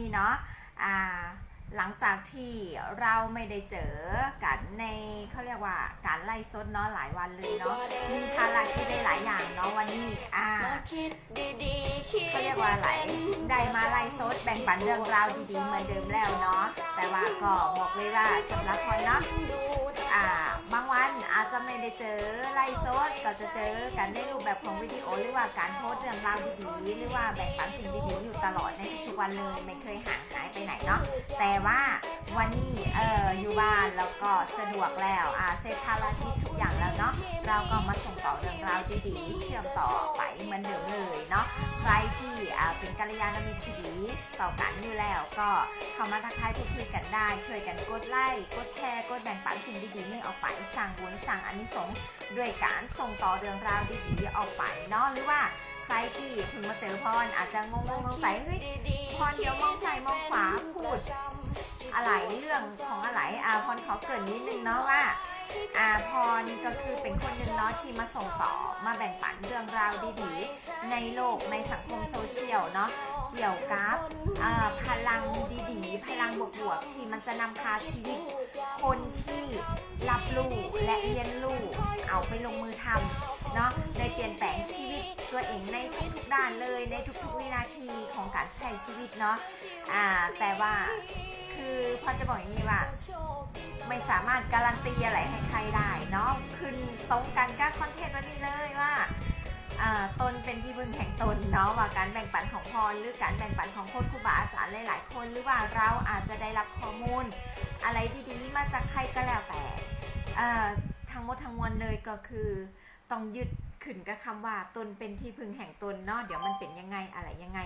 นี้เนาะอ่าหลังจากที่เราไม่ได้เจอกันในเขาเรียกว่าการไล่สดเนาะหลายวันเลยเนาะมีภารกิจได้หลายอย่างเนาะวันนี้อ่าเขาเรียกว่าอะไรได้มาไล่สดแบ่งปันเรื่องราวดีๆเหมือนเดิมแล้วเนาะแต่ว่าก็บอกเลยว่าสำหรับคนเนาะอ่า บางวันอาจจะไม่ได้เจอไล่สดก็จะเจอกันในรูปแบบของวิดีโอหรือว่าการโพสเรื่องราวดีๆหรือว่าแบ่งปันสิ่งดีๆอยู่ตลอดในทุกวันเลยไม่เคยห่างหายไปไหนเนาะแต่ว่าวันนี้เอออยู่บ้านแล้วก็สะดวกแล้วอาเสร็จภารกิจทุกอย่างแล้วเนาะเราก็มาส่งต่อเรื่องราวดีๆ เชื่อมต่อไปเหมือนเดิมเลยเนาะใครที่เป็นกัลยาณมิตรที่ดีต่อกันอยู่แล้วก็เข้ามาทักทายพูดคุยกันได้ ช่วยกันกดไลค์กดแชร์กดแบ่งปันสิ่งดีๆนี้ออกไปสั่งบุญสั่งอานิสงส์ด้วยการส่งต่อเรื่องราวดีๆออกไปเนาะหรือว่าใครที่เพิ่งมาเจอพรอาจจะงงๆสงสัยเฮ้ยพรเดี๋ยวมองซ้ายมองขวาพูด อะไรเรื่องของอะไรอาพรขอเกรินนิดนึงเนาะว่าอาพรก็คือเป็นคนหนึ่งเนาะที่มาส่งต่อมาแบ่งปันเรื่องราวดีๆ ในโลกในสังคมโซเชียลเนาะเกี่ยวกับพลังดีๆ พลังบวกๆที่มันจะนำพาชีวิต คนที่รับรู้และเรียนรู้เอาไปลงมือทำ เนาะในเปลี่ยนแปลงชีวิตตัวเองในทุกๆด้านเลยในทุกๆวินาทีของการใช้ชีวิตเนาะอ่าแต่ว่าคือพอจะบอกอย่างนี้ว่าไม่สามารถการันตีอะไรให้ใครได้เนาะขึ้นตรงกันกับคอนเทนต์วันนี้เลยว่าตนเป็นที่พึ่งแห่งตนเนาะว่าการแบ่งปันของพรหรือการแบ่งปันของคนครูบาอาจารย์หลายๆคน หรือว่าเราอาจจะได้รับข้อมูล อะไรดีๆมาจากใครก็แล้วแต่อ่าทั้งหมดทั้งมวลเลยก็คือ ต้องยึดขึ้นกับคำว่าตนเป็นที่พึงแห่งตนเนาะเดี๋ยวมันเป็นยังไงอะไรยังไง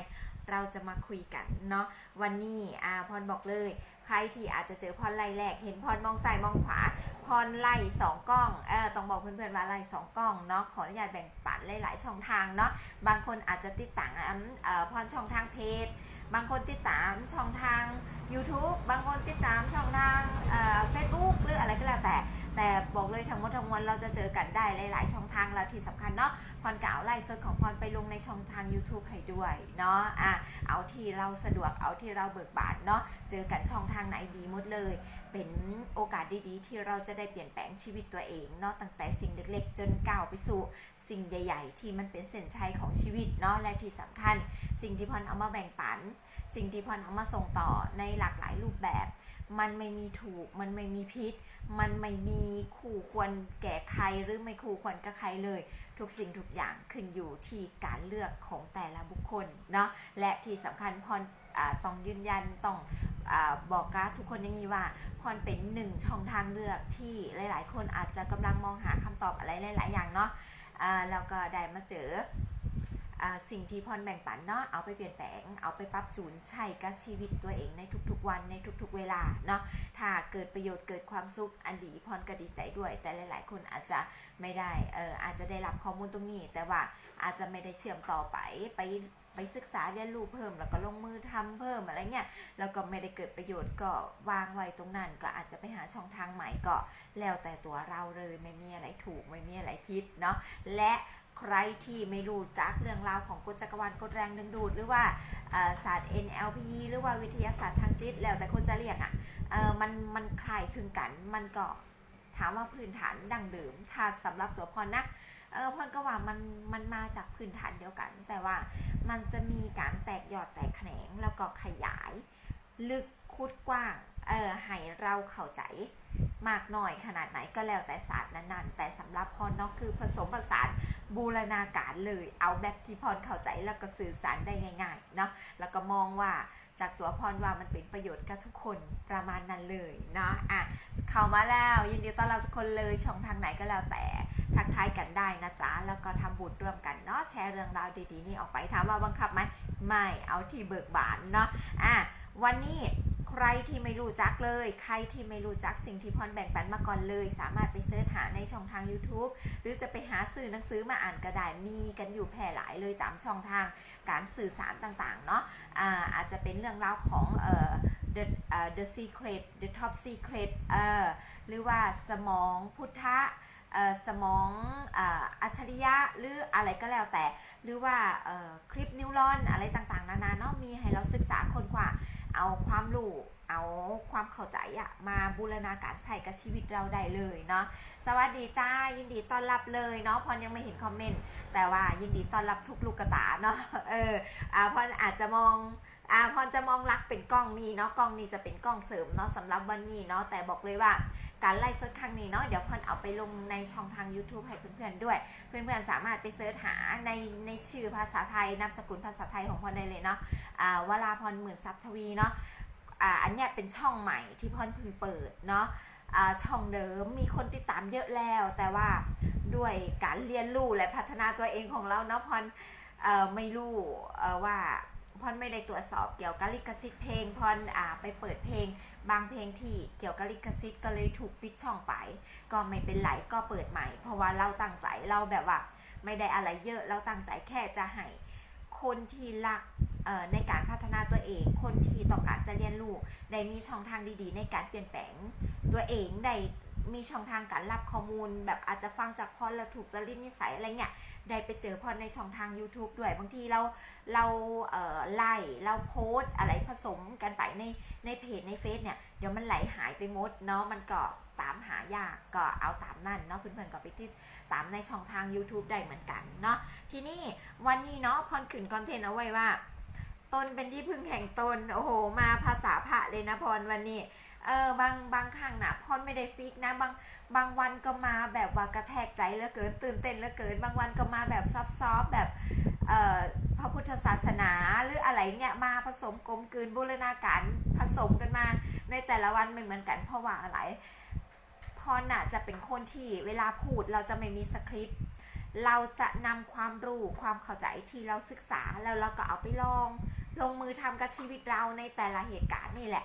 เราจะมาคุยกันเนาะวันนี้อ่าพรบอกเลย ใครที่อาจจะเจอพรไล่แรก เห็นพรมองซ้ายมองขวาพรไล่สองกล้องเออต้องบอกเพื่อนๆว่าไล่สองกล้องเนาะขออนุญาตแบ่งปันหลายๆช่องทางเนาะบางคนอาจจะติดตามเอ่อพรช่องทางเพจบางคนติดตามช่องทาง YouTube บางคนติดตามช่องทางเฟซบุ๊กหรืออะไรก็แล้วแต่ แต่บอกเลยทั้งหมดทั้งมวลเราจะเจอกันได้หลาย ๆ ช่องทางแล้วที่สำคัญเนาะพรกล่าวไล่สดของพรไปลงในช่องทาง YouTube ให้ด้วยเนาะอะเอาที่เราสะดวกเอาที่เราเบิกบานเนาะเจอกันช่องทางไหนดีหมดเลย เป็นโอกาสดีๆ ที่เราจะได้เปลี่ยนแปลงชีวิตตัวเองเนาะตั้งแต่สิ่งเล็ก ๆ จนก้าวไปสู่สิ่งใหญ่ ๆ ที่มันเป็นเส้นชัยของชีวิตเนาะและที่สำคัญ สิ่งที่พรเอามาแบ่งปัน สิ่งที่พรเอามาส่งต่อในหลากหลายรูปแบบ มันไม่มีถูก มันไม่มีพิษ มันไม่มีคู่ควรแก่ใครหรือไม่คู่ควรกับใครเลย ทุกสิ่งทุกอย่างขึ้นอยู่ที่การเลือกของแต่ละบุคคลเนาะและที่สำคัญพรต้องยืนยันต้องอบอกกับทุกคนอย่างนี้ว่าพรเป็นหนึ่งช่องทางเลือกที่หลาย ๆ คนอาจจะกำลังมองหาคำตอบอะไรหลาย ๆ อย่างเนาะแล้วก็ได้มาเจอ สิ่งที่พรแบ่งปันเนาะเอาไปเปลี่ยนแปลง เอาไปปรับจูนใช้กับชีวิตตัวเองในทุกๆวันในทุกๆเวลาเนาะถ้าเกิดประโยชน์เกิดความสุขอันดีพรก็ดีใจด้วย แต่หลาย ๆ คนอาจจะไม่ได้เอออาจจะได้รับข้อมูลตรงนี้ แต่ว่าอาจจะไม่ได้เชื่อมต่อไปไปไปศึกษาเรียนรู้เพิ่มแล้วก็ลงมือทำเพิ่มอะไรเงี้ยแล้วก็ไม่ได้เกิดประโยชน์ก็วางไว้ตรงนั้น ก็อาจจะไปหาช่องทางใหม่ก็แล้วแต่ตัวเราเลยไม่มีอะไรถูกไม่มีอะไรผิดเนาะและ ใครที่ไม่รู้จักเรื่องราวของกฎจักรวาลกฎแรงดึงดูด หรือว่าศาสตร์ NLP หรือว่าวิทยาศาสตร์ทางจิต แล้วแต่คนจะเรียกอะ่ะมันมันคล้ายคลึงกัน มันก็ถามว่าพื้นฐานดังเดิม ถ้าสำหรับตัวพรนะเออพรก็ว่ามันมันมาจากพื้นฐานเดียวกัน แต่ว่ามันจะมีการแตกยอดแตกแขนงแล้วก็ขยาย ลึกคุดกว้างเออให้เราเข้าใจมากน้อยขนาดไหนก็แล้วแต่ศาสตร์นั้นๆ แต่สำหรับพรนาะคือผสมผสาน บูรณาการเลยเอาแบบที่พรเข้าใจแล้วก็สื่อสารได้ง่ายๆเนาะแล้วก็มองว่าจากตัวพรว่ามันเป็นประโยชน์กับทุกคนประมาณนั้นเลยเนาะอะเข้ามาแล้วยินดีต้อนรับทุกคนเลยช่องทางไหนก็แล้วแต่ทักทายกันได้นะจ๊ะแล้วก็ทำบุญร่วมกันเนาะแชร์เรื่องราวดีๆนี่ออกไปถามว่าบังคับไหมไม่เอาที่เบิกบานเนาะอะวันนี้ ใครที่ไม่รู้จักเลย ใครที่ไม่รู้จักสิ่งที่พรแบ่งปันมาก่อนเลย สามารถไปเสิร์ชหาในช่องทาง YouTube หรือจะไปหาสื่อหนังสือมาอ่านก็ได้มีกันอยู่แพร่หลายเลยตามช่องทางการสื่อสารต่างๆเนาะอาอาจจะเป็นเรื่องราวของเอ่อ the เออ the secret the top secret เอ่อหรือว่าสมองพุทธะเออสมองอัจฉริยะหรืออะไรก็แล้วแต่ หรือว่าคลิปนิวรอนอะไรต่างๆ นานาเนาะมีให้เราศึกษาคนกว่า เอาความรู้เอาความเข้าใจอะมาบูรณาการใช้กับชีวิตเราได้เลยเนาะสวัสดีจ้ายินดีต้อนรับเลยเนาะพรยังไม่เห็นคอมเมนต์แต่ว่ายินดีต้อนรับทุกลูกกระตาเนาะเอออ่าพรอาจจะมองอ่าพรจะมองรักเป็นกล้องนี้เนาะกล้องนี้จะเป็นกล้องเสริมเนาะสำหรับวันนี้เนาะแต่บอกเลยว่า การไล่สดครั้งนี้เนาะเดี๋ยวพรเอาไปลงในช่องทาง YouTube ให้เพื่อนๆด้วย เพื่อนๆสามารถไปเสิร์ชหาในในชื่อภาษาไทยนามสกุลภาษาไทยของพรได้เลยเนาะอ่าวราพรหมื่นทรัพย์ทวีเนาะอันเนี้ยเป็นช่องใหม่ที่พรเพิ่งเปิดเนาะช่องเดิมมีคนติดตามเยอะแล้ว แต่ว่าด้วยการเรียนรู้และพัฒนาตัวเองของเราเนาะพอ่อไม่รู้ว่า พรไม่ได้ตรวจสอบเกี่ยวกับลิขสิทธิ์เพลงพรอ่าไปเปิดเพลง บางเพลงที่เกี่ยวกับลิขสิทธิ์ก็เลยถูกปิดช่องไป ก็ไม่เป็นไรก็เปิดใหม่ เพราะว่าเราตั้งใจเราแบบว่า ไม่ได้อะไรเยอะเราตั้งใจแค่จะให้คนที่รักในการพัฒนาตัวเอง คนที่ต้องการจะเรียนรู้ได้มีช่องทางดีๆ ในการเปลี่ยนแปลงตัวเองได้ มีช่องทางการรับข้อมูล แบบอาจจะฟังจากพอแล้วถูกจริตนิสัยอะไรเงี้ยได้ไปเจอพอในช่องทาง YouTube ด้วย บางทีเราเราเอ่อไล่เราโพสอะไรผสมกันไปในในเพจในเฟซเนี่ยเดี๋ยวมันไหลหายไปหมดเนาะมันก็ตามหายากก็เอาตามนั่นเนาะเพื่อนๆก็ไปที่ตามในช่องทาง YouTube ได้เหมือนกันเนาะทีนี้วันนี้เนาะพรขึ้นคอนเทนต์เอาไว้ว่าตนเป็นที่พึ่งแห่งตน โอ้โห มาภาษาพระเลยนะพรวันนี้ เออบางบางครั้งนะพรไม่ได้ฟิกนะ บางบางวันก็มาแบบว่ากระแทกใจเหลือเกิน ตื่นเต้นเหลือเกิน บางวันก็มาแบบซอฟต์ๆแบบเอ่อพระพุทธศาสนาหรืออะไรเงี้ยมาผสมกลมกลืนบูรณาการผสมกันมาในแต่ละวันไม่เหมือนกันเพราะว่าอะไรพรน่ะจะเป็นคนที่เวลาพูดเราจะไม่มีสคริปต์เราจะนำความรู้ความเข้าใจที่เราศึกษาแล้วเราก็เอาไปลอง ลงมือทำกับชีวิตเราในแต่ละเหตุการณ์นี่แหละ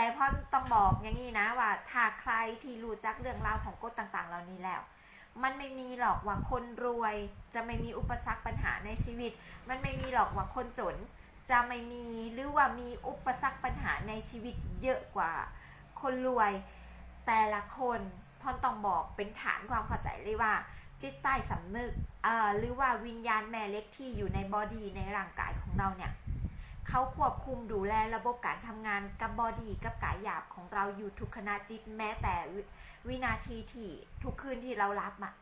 แต่พ่อต้องบอกอย่างนี้นะว่าถ้าใครที่รู้จักเรื่องราวของกฎต่างๆ เหล่านี้แล้ว มันไม่มีหรอกว่าคนรวยจะไม่มีอุปสรรคปัญหาในชีวิต มันไม่มีหรอกว่าคนจน จะไม่มีหรือว่ามีอุปสรรคปัญหาในชีวิตเยอะกว่า คนรวย แต่ละคนพ่อต้องบอกเป็นฐานความเข้าใจเลยว่า จิตใต้สำนึกหรือว่าวิญญาณแม่เล็กที่อยู่ในบอดี้ในร่างกายของเราเนี่ย เขาควบคุมดูแลระบบการทำงานกับบอดี้กับกายหยาบของเราอยู่ทุกขณะจิตแม้แต่วิวินาทีที่ทุกคืนที่เรารับอะ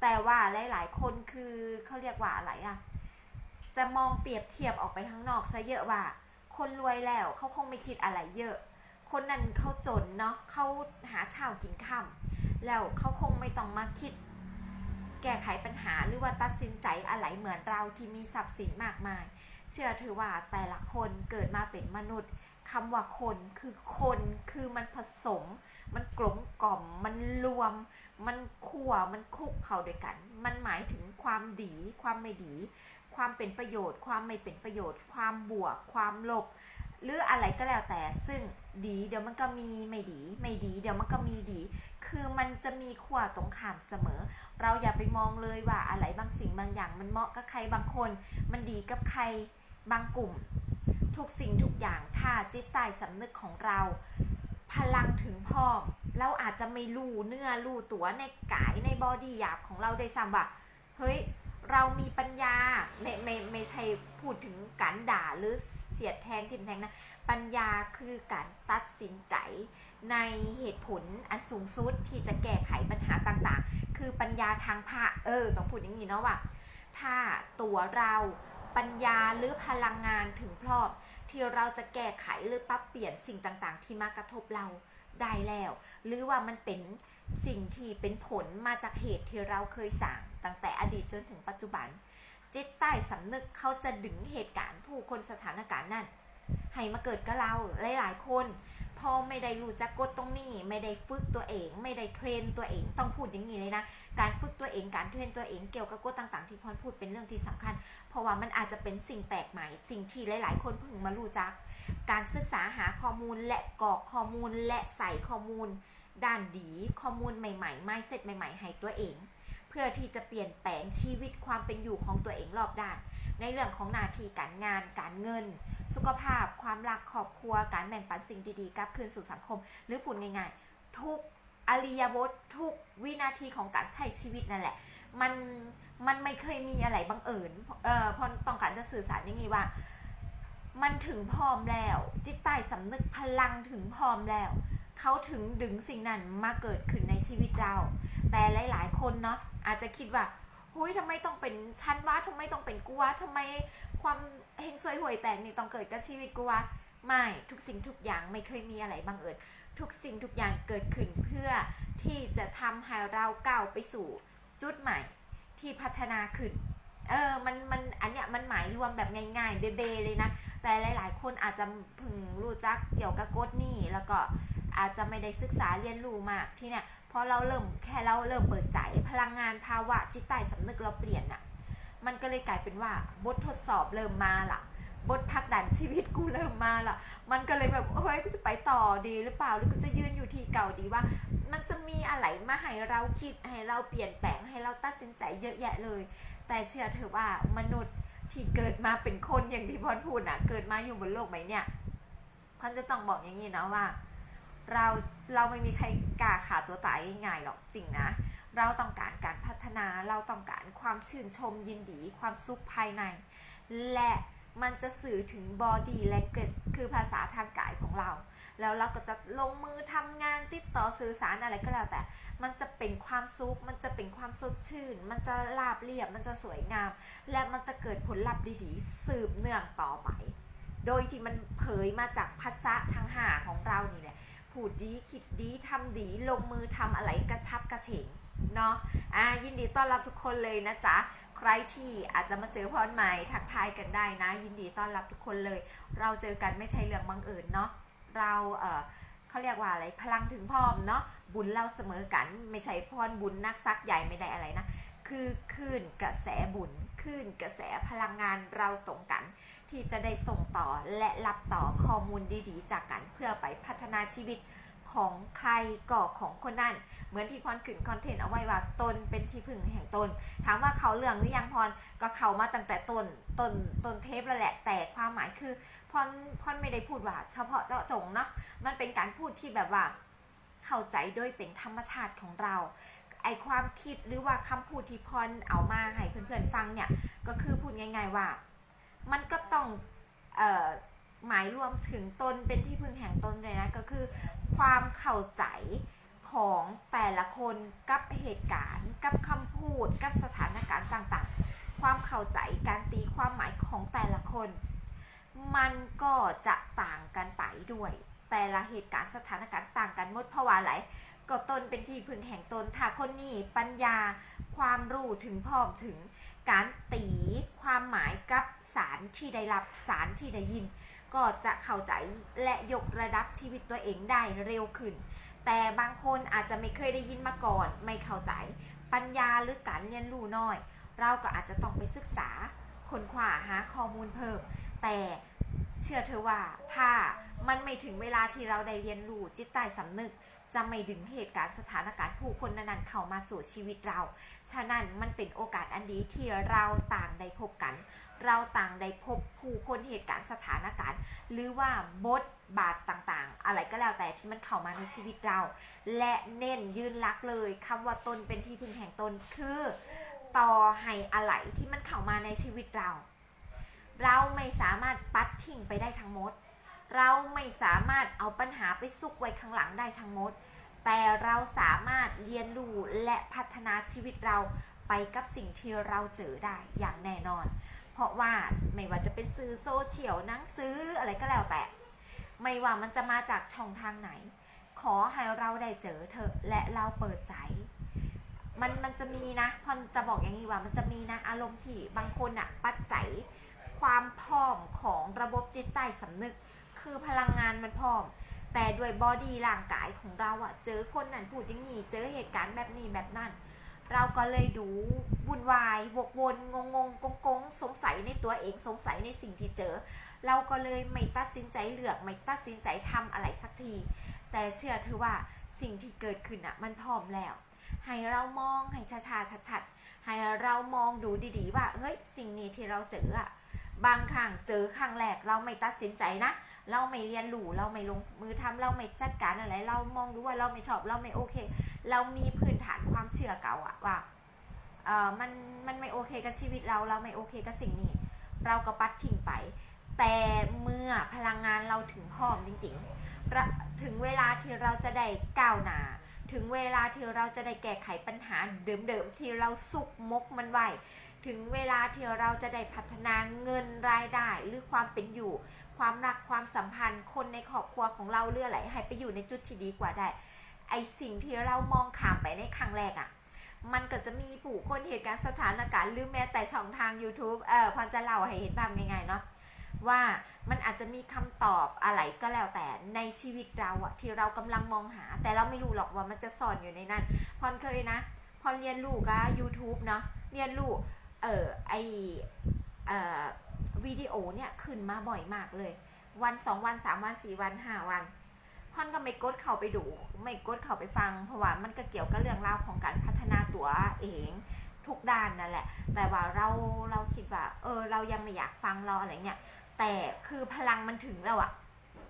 แต่ว่าหลาย ๆ คนคือเขาเรียกว่าอะไรอะจะมองเปรียบเทียบออกไปข้างนอกซะเยอะว่า คนรวยแล้วเขาคงไม่คิดอะไรเยอะ คนนั้นเขาจนเนาะเขาหาเช้ากินค่ำแล้วเขาคงไม่ต้องมาคิด แก้ไขปัญหาหรือว่าตัดสินใจอะไรเหมือนเราที่มีทรัพย์สินมากมาย เชื่อถือว่าแต่ละคนเกิดมาเป็นมนุษย์คำว่าคนคือคนคือมันผสม มันกลมกล่อม มันรวม มันคั่วมันคลุกเข้าด้วยกัน มันหมายถึงความดี ความไม่ดี ความเป็นประโยชน์ ความไม่เป็นประโยชน์ ความบวก ความลบ หรืออะไรก็แล้วแต่ซึ่งดีเดี๋ยวมันก็มีไม่ดี ไม่ดี เดี๋ยวมันก็มีดี คือมันจะมีขั้วตรงข้ามเสมอ เราอย่าไปมองเลยว่าอะไรบางสิ่งบางอย่าง มันเหมาะกับใครบางคน มันดีกับใคร บางกลุ่ม ทุกสิ่งทุกอย่างถ้าจิตใต้สำนึกของเรา พลังถึงพร้อมเราอาจจะไม่รู้เนื้อรู้ตัวในกายในบอดี้หยาบของเราได้ซ้ำว่าเฮ้ยเรามีปัญญาไม่ไม่ไม่ใช่พูดถึงการด่าหรือเสียดแทงทิมแทงนะ ปัญญาคือการตัดสินใจในเหตุผลอันสูงสุดที่จะแก้ไขปัญหาต่างๆ คือปัญญาทางพระเออ ต้องพูดอย่างนี้เนาะว่า ถ้าตัวเรา ปัญญาหรือพลังงานถึงพร้อมที่เราจะแก้ไขหรือปรับเปลี่ยนสิ่งต่างๆ ที่มากระทบเราได้แล้ว หรือว่ามันเป็นสิ่งที่เป็นผลมาจากเหตุที่เราเคยสั่งตั้งแต่อดีตจนถึงปัจจุบัน จิตใต้สำนึกเขาจะดึงเหตุการณ์ผู้คนสถานการณ์นั่นให้มาเกิดกับเราหลายๆคน พอไม่ได้รู้จักกฎตรงนี้ ไม่ได้ฝึกตัวเอง ไม่ได้เทรนตัวเอง ต้องพูดอย่างนี้เลยนะ การฝึกตัวเอง การเทรนตัวเองเกี่ยวกับกฎต่าง ๆ ที่พรพูดเป็นเรื่องที่สำคัญ เพราะว่ามันอาจจะเป็นสิ่งแปลกใหม่ สิ่งที่หลาย ๆ คนเพิ่งมารู้จัก การศึกษาหาข้อมูลและกรอกข้อมูลและใส่ข้อมูล ด้านดีข้อมูลใหม่ๆไม่เสร็จใหม่ ๆ ให้ตัวเอง เพื่อที่จะเปลี่ยนแปลงชีวิตความเป็นอยู่ของตัวเองรอบด้าน ในเรื่องของหน้าที่การงาน การเงิน สุขภาพ ความรักครอบครัว การแบ่งปันสิ่งดีๆกลับคืนสู่สังคม หรือพูดง่ายๆ ทุกอริยบททุกวินาทีของการใช้ชีวิตนั่นแหละ มันมันไม่เคยมีอะไรบังเอิญเอ่อพอต้องการจะสื่อสารอย่างนี้ว่า มันถึงพร้อมแล้ว จิตใต้สำนึกพลังถึงพร้อมแล้วเขาถึงดึงสิ่งนั้นมาเกิดขึ้นในชีวิตเรา แต่หลาย ๆ คนเนาะอาจจะคิดว่า หุยทำไมต้องเป็นชั้นวะทำไมต้องเป็นกูวะทำไมความเฮงซวยห่วยแตกนี่ต้องเกิดกับชีวิตกูวะไม่ทุกสิ่งทุกอย่างไม่เคยมีอะไรบังเอิญทุกสิ่งทุกอย่างเกิดขึ้นเพื่อที่จะทำให้เราก้าวไปสู่จุดใหม่ที่พัฒนาขึ้น เออ มัน มัน อันเนี้ย มันหมายรวมแบบง่ายๆ เบเบเลยนะ แต่หลาย ๆ คนอาจจะพิ่งรู้จักเกี่ยวกับกฎนี่ แล้วก็ อาจจะไม่ได้ศึกษาเรียนรู้มากที่เนี่ยพอเราเริ่มแค่เราเริ่มเปิดใจพลังงานภาวะจิตใต้สำนึกเราเปลี่ยนอะมันก็เลยกลายเป็นว่าบททดสอบเริ่มมาละบทพักดันชีวิตกูเริ่มมาละมันก็เลยแบบเฮ้ยกูจะไปต่อดีหรือเปล่าหรือกูจะยืนอยู่ที่เก่าดีว่า มันจะมีอะไรมาให้เราคิดให้เราเปลี่ยนแปลงให้เราตัดสินใจเยอะแยะเลย แต่เชื่อเถอะว่ามนุษย์ที่เกิดมาเป็นคนอย่างที่พรพูดนะเกิดมาอยู่บนโลกใบเนี่ยพรจะต้องบอกอย่างนี้นะว่า เราเราไม่มีใครกล้าขาตัวตายง่ายหรอกจริงนะ เราต้องการการพัฒนาเราต้องการความชื่นชมยินดีความสุขภายใน และมันจะสื่อถึง body language คือภาษาทางกายของเรา แล้วเราก็จะลงมือทำงานติดต่อสื่อสารอะไรก็แล้วแต่ มันจะเป็นความสุข มันจะเป็นความสดชื่น มันจะราบเรียบ มันจะสวยงาม และมันจะเกิดผลลัพธ์ดีๆ สืบเนื่องต่อไป โดยที่มันเผยมาจากภาษาทางหาของเรานี่แหละ พูดดีคิดดีทำดีลงมือทำอะไรกระชับกระเฉงเนาะอ่ายินดีต้อนรับทุกคนเลยนะจ๊ะใครที่อาจจะมาเจอพรใหม่ทักทายกันได้นะ ยินดีต้อนรับทุกคนเลย เราเจอกันไม่ใช่เรื่องบังเอิญเนาะเราเออเขาเรียกว่าอะไรพลังถึงพร้อมเนาะบุญเราเสมอกัน ไม่ใช่พรบุญนักซักใหญ่ไม่ได้อะไรนะคือคลื่นกระแสบุญคลื่นกระแสพลังงานเราตรงกัน ที่จะได้ส่งต่อและรับต่อข้อมูลดีๆ จากกันเพื่อไปพัฒนาชีวิตของใครก่อของคนนั้น เหมือนที่พรขึ้นคอนเทนต์เอาไว้ว่าตนเป็นที่พึ่งแห่งตน ถามว่าเขาเรื่องหรือยังพรก็เขามาตั้งแต่ตนตนตนเทปแล้วแหละแต่ความหมายคือพรพรไม่ได้พูดว่า เฉพาะเจาะจงเนาะมันเป็นการพูดที่แบบว่า เข้าใจโดยเป็นธรรมชาติของเราไอความคิดหรือว่าคำพูดที่พรเอามาให้เพื่อนๆฟังเนี่ยก็คือพูดง่าย ๆว่า มันก็ต้องเอ่อหมายรวมถึงตนเป็นที่พึงแห่งตนเลยนะ ก็คือความเข้าใจของแต่ละคนกับเหตุการณ์ กับคำพูด กับสถานการณ์ต่างๆ ความเข้าใจการตีความหมายของแต่ละคน มันก็จะต่างกันไปด้วย แต่ละเหตุการณ์สถานการณ์ต่างกันหมดเพราะว่าอะไรก็ตนเป็นที่พึงแห่งตนถ้าคนนี้ปัญญาความรู้ถึงพร้อมถึง การตีความหมายกับสารที่ได้รับสารที่ได้ยิน ก็จะเข้าใจและยกระดับชีวิตตัวเองได้เร็วขึ้น แต่บางคนอาจจะไม่เคยได้ยินมาก่อน ไม่เข้าใจ ปัญญาหรือการเรียนรู้น้อย เราก็อาจจะต้องไปศึกษาค้นคว้าหาข้อมูลเพิ่ม แต่เชื่อเธอว่าถ้ามันไม่ถึงเวลาที่เราได้เรียนรู้จิตใต้สำนึก จะไม่ดึงเหตุการณ์สถานการณ์ผู้คนนั้นๆเข้ามาสู่ชีวิตเรา ฉะนั้นมันเป็นโอกาสอันดีที่เราต่างได้พบกัน เราต่างได้พบผู้คนเหตุการณ์สถานการณ์ หรือว่าบทบาทต่างๆ อะไรก็แล้วแต่ที่มันเข้ามาในชีวิตเรา และเน้นยืนลักเลยคำว่าตนเป็นที่พึ่งแห่งตนคือต่อให้อะไรที่มันเข้ามาในชีวิตเรา เราไม่สามารถปัดทิ้งไปได้ทั้งหมด เราไม่สามารถเอาปัญหาไปซุกไว้ข้างหลังได้ทั้งหมด แต่เราสามารถเรียนรู้และพัฒนาชีวิตเราไปกับสิ่งที่เราเจอได้อย่างแน่นอน เพราะว่าไม่ว่าจะเป็นสื่อโซเชียลหนังสือหรืออะไรก็แล้วแต่ ไม่ว่ามันจะมาจากช่องทางไหน ขอให้เราได้เจอเถอและเราเปิดใจ มันมันจะมีนะพอนจะบอกอย่างนี้ว่ามันจะมีนะอารมณ์ที่บางคนอะปัจจัยความพร้อมของระบบจิตใต้สำนึก คือพลังงานมันพร้อม แต่ด้วยบอดี้ร่างกายของเราอะเจอคนนั้นพูดอย่างนี้เจอเหตุการณ์แบบนี้แบบนั้น เราก็เลยดูวุ่นวายวกวนงงงงกงสงสัยในตัวเองสงสัยในสิ่งที่เจอ เราก็เลยไม่ตัดสินใจเลือกไม่ตัดสินใจทำอะไรสักที แต่เชื่อเธอว่าสิ่งที่เกิดขึ้นอะมันพร้อมแล้ว ให้เรามองให้ชาชาชัดชัดๆให้เรามองดูดีๆ ว่าเฮ้ยสิ่งนี้ที่เราเจออะบางครั้งเจอครั้งแรกเราไม่ตัดสินใจนะ เราไม่เรียนรู้เราไม่ลงมือทำเราไม่จัดการอะไร เรามองดูว่าเราไม่ชอบเราไม่โอเค เรามีพื้นฐานความเชื่อเก่าอะว่าเออมันมันไม่โอเคกับชีวิตเราเราไม่โอเคกับสิ่งนี้ เราก็ปัดทิ้งไป แต่เมื่อพลังงานเราถึงพร้อมจริงๆถึงเวลาที่เราจะได้ก้าวหน้าถึงเวลาที่เราจะได้แก้ไขปัญหาเดิมๆที่เราสุกมกมันไว้ถึงเวลาที่เราจะได้พัฒนาเงินรายได้หรือความเป็นอยู่ ความรักความสัมพันธ์ คนในครอบครัวของเราเรื่ออะไรให้ไปอยู่ในจุดที่ดีกว่าได้ ไอสิ่งที่เรามองข้ามไปในครั้งแรกอะ่ะ มันก็จะมีผู้คนเหตุการณ์สถานการณ์หรือแม้แต่ช่องทาง YouTube เออพอจะเล่าให้เห็นภาพง่ายๆเนาะว่ามันอาจจะมีคำตอบอะไรก็แล้วแต่ในชีวิตเราอะที่เรากำลังมองหา แต่เราไม่รู้หรอกว่ามันจะซ่อนอยู่ในนั้น พอนเคยนะ พอนเรียนรู้กับ YouTube เนาะเรียนรู้เออไอเออ วิดีโอเนี่ยขึ้นมาบ่อยมากเลย วันสองวันสามวันสี่วันห้าวันพอนก็ไม่กดเข้าไปดู ไม่กดเข้าไปฟัง เพราะว่ามันก็เกี่ยวกับเรื่องราวของการพัฒนาตัวเองทุกด้านนั่นแหละ แต่ว่าเราเราคิดว่า เออ เรายังไม่อยากฟังเราอะไรเงี้ย แต่คือพลังมันถึงแล้วอะ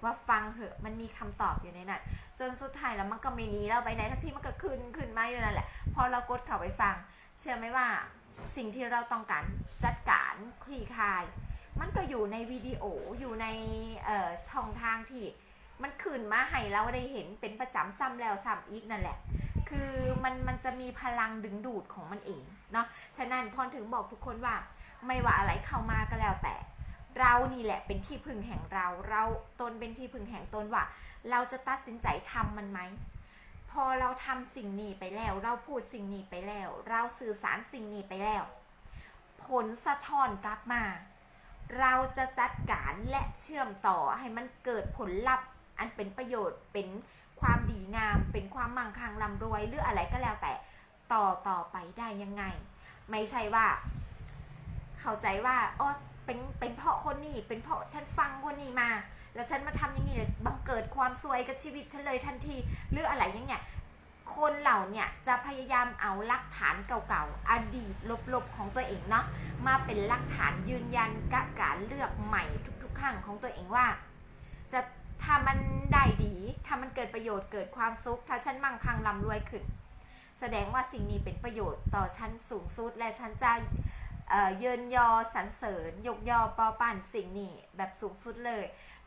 ว่าฟังเถอะมันมีคำตอบอยู่ในนั้นจนสุดท้ายแล้วมันก็ไม่หนีเราไปไหนทักที่มันก็ขึ้นขึ้นมาอยู่นั่นแหละ พอเรากดเข้าไปฟัง เชื่อไหมว่าสิ่งที่เราต้องการจัดการคลี่คลาย มันก็อยู่ในวิดีโออยู่ในช่องทางที่ มันขึ้นมาให้เราได้เห็นเป็นประจำซ้ำแล้วซ้ำอีกนั่นแหละ คือมันมันจะมีพลังดึงดูดของมันเองเนาะฉะนั้นพรถึงบอกทุกคนว่า ไม่ว่าอะไรเข้ามาก็แล้วแต่ เรานี่แหละเป็นที่พึ่งแห่งเรา เราตนเป็นที่พึ่งแห่งตนว่า เราจะตัดสินใจทำมันไหมพอเราทำสิ่งนี้ไปแล้ว เราพูดสิ่งนี้ไปแล้ว เราสื่อสารสิ่งนี้ไปแล้ว ผลสะท้อนกลับมา เราจะจัดการและเชื่อมต่อให้มันเกิดผลลัพธ์ อันเป็นประโยชน์เป็นความดีงาม เป็นความมั่งคั่งร่ำรวย หรืออะไรก็แล้วแต่ต่อต่อไปได้ยังไง ไม่ใช่ว่า เข้าใจว่าอ๋อเป็นเป็นเพราะคนนี้เป็นเพราะฉันฟังคนนี้มา แล้วฉันมาทำอย่างนี้เลยบังเกิดความซวยกับชีวิตฉันเลยทันที หรืออะไรอย่างเงี้ย คนเหล่าเนี่ยจะพยายามเอาหลักฐานเก่าๆ อดีตลบๆของตัวเองเนาะมาเป็นหลักฐานยืนยันกับการเลือกใหม่ทุกๆครั้งของตัวเองว่า จะถ้ามันได้ดีถ้ามันเกิดประโยชน์เกิดความสุข ถ้าฉันมั่งคั่งร่ำรวยขึ้น แสดงว่าสิ่งนี้เป็นประโยชน์ต่อฉันสูงสุดและฉันจะเอ่อเยินยอสรรเสริญ ยกยอปอปั่นสิ่งนี้แบบสูงสุดเลย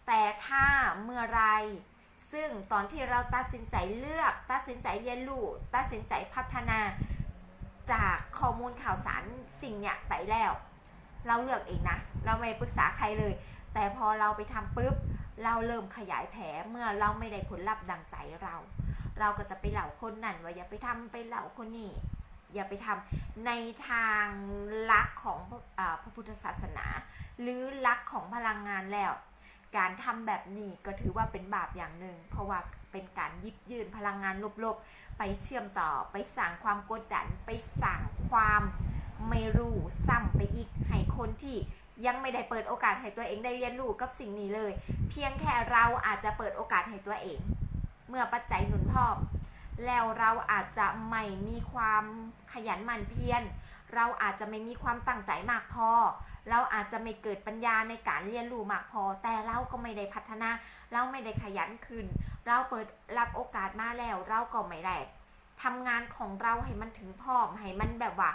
แต่ถ้าเมื่อไร ซึ่งตอนที่เราตัดสินใจเลือก ตัดสินใจเรียนรู้ ตัดสินใจพัฒนาจากข้อมูลข่าวสารสิ่งเนี้ยไปแล้ว เราเลือกเองนะ เราไม่ปรึกษาใครเลย แต่พอเราไปทำปุ๊บ เราเริ่มขยายแผลเมื่อเราไม่ได้ผลลัพธ์ดังใจเรา เราก็จะไปเหล่าคนนั่นว่าอย่าไปทำไปเหล่าคนนี้อย่าไปทำในทางลักของอพระพุทธศาสนา หรือลักของพลังงานแล้ว การทำแบบนี้ก็ถือว่าเป็นบาปอย่างหนึ่ง เพราะว่าเป็นการยิบยืนพลังงานลบๆ ไปเชื่อมต่อไปสั่งความกดดัน ไปสั่งความไม่รู้ซ้ำไปอีกให้คนที่ยังไม่ได้เปิดโอกาสให้ตัวเองได้เรียนรู้กับสิ่งนี้เลย เพียงแค่เราอาจจะเปิดโอกาสให้ตัวเอง เมื่อปัจจัยหนุนพร้อมแล้วเราอาจจะไม่มีความขยันหมั่นเพียรเราอาจจะไม่มีความตั้งใจมากพอ เราอาจจะไม่เกิดปัญญาในการเรียนรู้มากพอ แต่เราก็ไม่ได้พัฒนา เราไม่ได้ขยันขึ้น เราเปิดรับโอกาสมาแล้ว เราก็ไม่ได้ทำงานของเราให้มันถึงพร้อมให้มันแบบว่า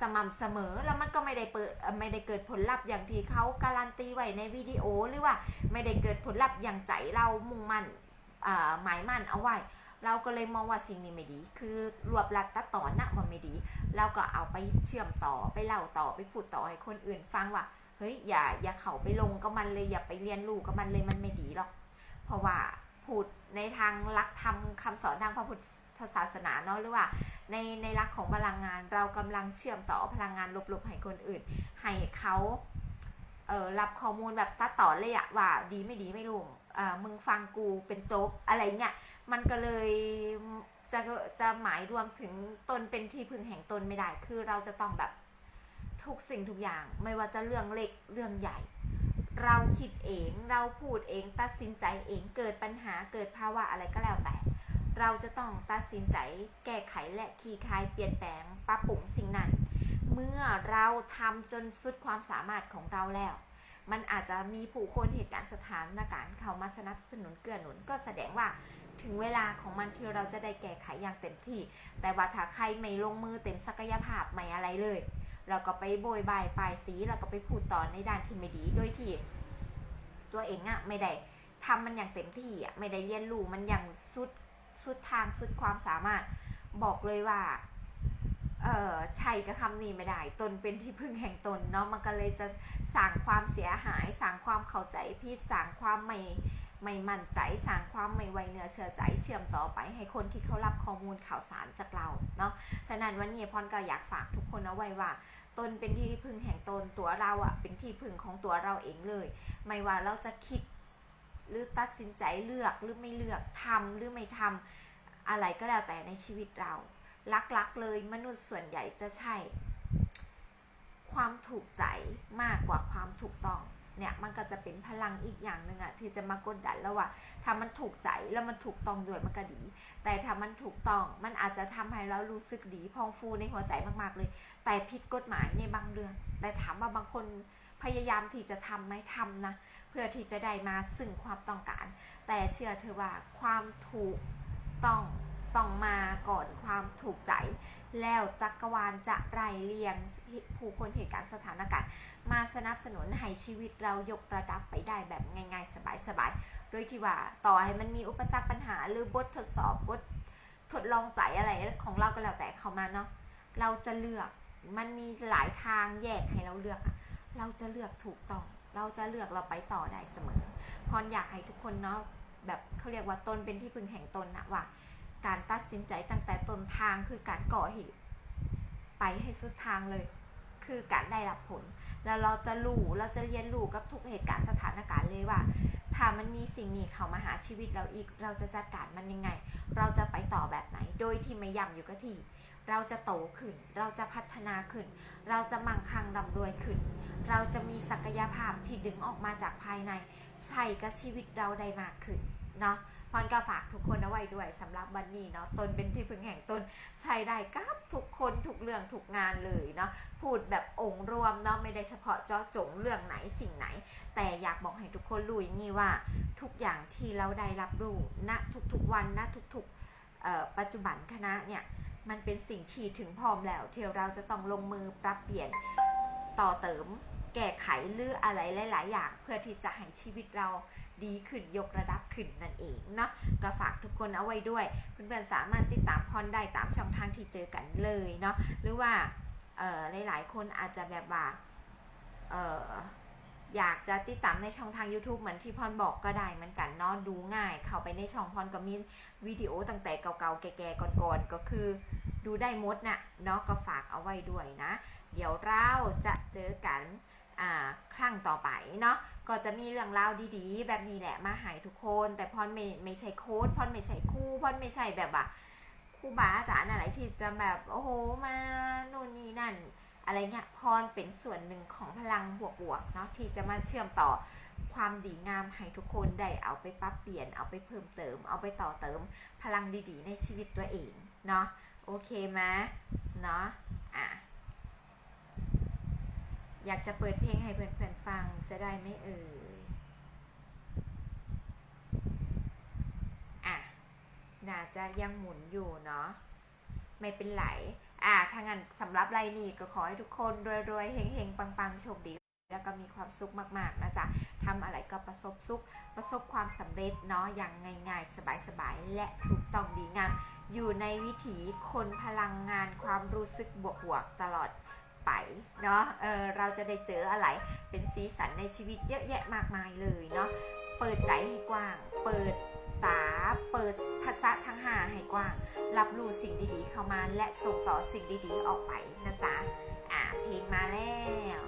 สม่ำเสมอแล้วมันก็ไม่ได้เปิดไม่ได้เกิดผลลัพธ์อย่างที่เขาการันตีไว้ในวิดีโอหรือว่า ไม่ได้เกิดผลลัพธ์อย่างใจเรามุ่งมั่นหมายมั่นเอาไว้ เราก็เลยมองว่าสิ่งนี้ไม่ดี คือรวบรัดตัดต่อนะมันไม่ดี เราก็เอาไปเชื่อมต่อไปเล่าต่อไปพูดต่อให้คนอื่นฟังว่า เฮ้ยอย่าอย่าเข้าไปลงกับมันเลยอย่าไปเรียนรู้กับมันเลยมันไม่ดีหรอก เพราะว่าพูดในทางลักธรรมคำสอนทางพระพุทธศาสนาเนาะหรือว่าในในลักของพลังงานเรากำลังเชื่อมต่อพลังงานลบๆให้คนอื่น ให้เขาเออรับข้อมูลแบบตัดต่อเลยอะว่าดีไม่ดีไม่รู้อ่ามึงฟังกูเป็นโจ๊กอะไรเงี้ย มันก็เลยจะจะหมายรวมถึงตนเป็นที่พึ่งแห่งตนไม่ได้ คือเราจะต้องแบบทุกสิ่งทุกอย่าง ไม่ว่าจะเรื่องเล็กเรื่องใหญ่ เราคิดเอง เราพูดเอง ตัดสินใจเอง เกิดปัญหา เกิดภาวะอะไรก็แล้วแต่ เราจะต้องตัดสินใจ แก้ไขและคลี่คายเปลี่ยนแปลง ปรับปรุงสิ่งนั้น เมื่อเราทำจนสุดความสามารถของเราแล้ว มันอาจจะมีผู้คนเหตุการณ์สถานการณ์เขามาสนับสนุนเกื้อหนุน ก็แสดงว่า ถึงเวลาของมันที่เราจะได้แก้ไขอย่างเต็มที่ แต่ว่าถ้าใครไม่ลงมือเต็มศักยภาพไม่อะไรเลย เราก็ไปโบยบายปลายสีเราก็ไปพูดต่อในด้านที่ไม่ดีโดยที่ ตัวเองอะไม่ได้ทำมันอย่างเต็มที่อะไม่ได้เรียนรู้มันอย่างสุดสุดทางสุดความสามารถบอกเลยว่าเออใช่กับคำนี้ไม่ได้ ตนเป็นที่พึ่งแห่งตนเนาะมันก็เลยจะสร้างความเสียหายสร้างความเข้าใจผิดสร้างความไม่ ไม่มั่นใจสร้างความไม่ไวเนื้อเชื่อใจเชื่อมต่อไป ให้คนที่เขารับข้อมูลข่าวสารจากเราเนาะฉะนั้นวันนี้พรก็อยากฝากทุกคนเอาไว้ว่าตนเป็นที่พึ่งแห่งตนตัวเราอะเป็นที่พึ่งของตัวเราเองเลย ไม่ว่าเราจะคิด หรือตัดสินใจเลือกหรือไม่เลือกทำหรือไม่ทำอะไรก็แล้วแต่ในชีวิตเราลักๆเลยมนุษย์ส่วนใหญ่จะใช่ ความถูกใจมากกว่าความถูกต้อง เนี่ยมันก็จะเป็นพลังอีกอย่างหนึ่งอะที่จะมากดดันแล้วว่าถ้ามันถูกใจแล้วมันถูกต้องด้วยมันก็ดี แต่ถ้ามันถูกต้องมันอาจจะทำให้เรารู้สึกดีพองฟูในหัวใจมากๆเลย แต่ผิดกฎหมายในบางเรื่อง แต่ถามว่าบางคนพยายามที่จะทำไหมทำนะเพื่อที่จะได้มาซึ่งความต้องการ แต่เชื่อเธอว่าความถูกต้องต้องมาก่อนความถูกใจ แล้วจักรวาลจะไล่เลียง ผู้คนเหตุการณ์สถานการณ์ มาสนับสนุนให้ชีวิตเรายกระดับไปได้แบบง่ายๆ สบายๆ โดยที่ว่าต่อให้มันมีอุปสรรคปัญหา หรือบททดสอบบททดลองใจอะไรของเราก็แล้วแต่เข้ามาเนาะเราจะเลือกมันมีหลายทางแยกให้เราเลือกอะเราจะเลือกถูกต้อง เราจะเลือกเราไปต่อได้เสมอพรอยากให้ทุกคนเนาะแบบเขาเรียกว่าตนเป็นที่พึงแห่งตนนะว่า การตัดสินใจตั้งแต่ต้นทางคือการก่อเหตุไปให้สุดทางเลย คือการได้รับผล แล้วเราจะรู้เราจะเรียนรู้กับทุกเหตุการณ์สถานการณ์เลยว่า ถ้ามันมีสิ่งนี้เข้ามาหาชีวิตเราอีก เราจะจัดการมันยังไง เราจะไปต่อแบบไหน โดยที่ไม่ย่ำอยู่กับที่ เราจะโตขึ้น เราจะพัฒนาขึ้น เราจะมั่งคั่งร่ำรวยขึ้น เราจะมีศักยภาพที่ดึงออกมาจากภายในใช่กับชีวิตเราได้มากขึ้นเนาะ พรก็ฝากทุกคนเอาไว้ด้วยสำหรับวันนี้เนาะตนเป็นที่พึ่งแห่งตนใช้ได้กับทุกคนทุกเรื่องทุกงานเลยเนาะพูดแบบองค์รวมเนาะไม่ได้เฉพาะเจาะจงเรื่องไหนสิ่งไหน แต่อยากบอกให้ทุกคนรู้อย่างนี้ว่า ทุกอย่างที่เราได้รับรู้ณทุกๆวันณทุกๆปัจจุบันคณะเนี่ยมันเป็นสิ่งที่ถึงพร้อมแล้วที่เราจะต้องลงมือปรับเปลี่ยนต่อเติม แก้ไขหรืออะไรหลาย ๆ อย่าง เพื่อที่จะให้ชีวิตเรา ดีขึ้นยกระดับขึ้นนั่นเองเนาะก็ฝากทุกคนเอาไว้ด้วย เพื่อนๆสามารถติดตามพรได้ตามช่องทางที่เจอกันเลยเนาะหรือว่าหลายๆ คนอาจจะแบบว่าอยากจะติดตามในช่องทาง YouTube เหมือนที่พรบอกก็ได้เหมือนกันเนาะดูง่าย เข้าไปในช่องพรก็มีวิดีโอตั้งแต่เก่าๆแก่ๆก่อนๆก็คือดูได้มดนะ่ะเนาะก็ฝากเอาไว้ด้วยนะ เดี๋ยวเราจะเจอกันครั้งต่อไปเนาะ ก็จะมีเรื่องราวดีๆ แบบนี้แหละมาใหายทุกคน แต่พรไม่ไม่ใช่โค้ดพรไม่ใช่คู่พรไม่ใช่แบบว่าครูบาอาจารย์อะไรที่จะแบบโอ้โหมาโน่นนี่นั่น อะไรเงี้ยพรเป็นส่วนหนึ่งของพลังบวกๆเนาะที่จะมาเชื่อมต่อความดีงามให้ทุกคนได้เอาไปปรับเปลี่ยนเอาไปเพิ่มเติม เอาไปต่อเติมพลังดีๆ ในชีวิตตัวเองเนาะโอเคไหมเนาะอะ อยากจะเปิดเพลงให้เพื่อนๆฟังจะได้ไม่เอ่ยอะน่าจะยังหมุนอยู่เนาะไม่เป็นไรอะถ้างั้นสำหรับไรนี่ก็ขอให้ทุกคนรวยๆเฮงๆ ปังๆโชคดี แล้วก็มีความสุขมากๆนะจ๊ะทำอะไรก็ประสบสุข ประสบความสำเร็จเนาะอย่างง่ายๆ สบายๆ และถูกต้องดีงามอยู่ในวิถีคนพลังงานความรู้สึกบวกๆตลอด ไปเนาะเออเราจะได้เจออะไรเป็นสีสันในชีวิตเยอะแยะมากมายเลยเนาะเปิดใจให้กว้าง เปิดตาเปิดภาษาทั้งห้าให้กว้าง รับรู้สิ่งดีๆเข้ามาและส่งต่อสิ่งดีๆออกไปนะจ๊ะอะเพลงมาแล้ว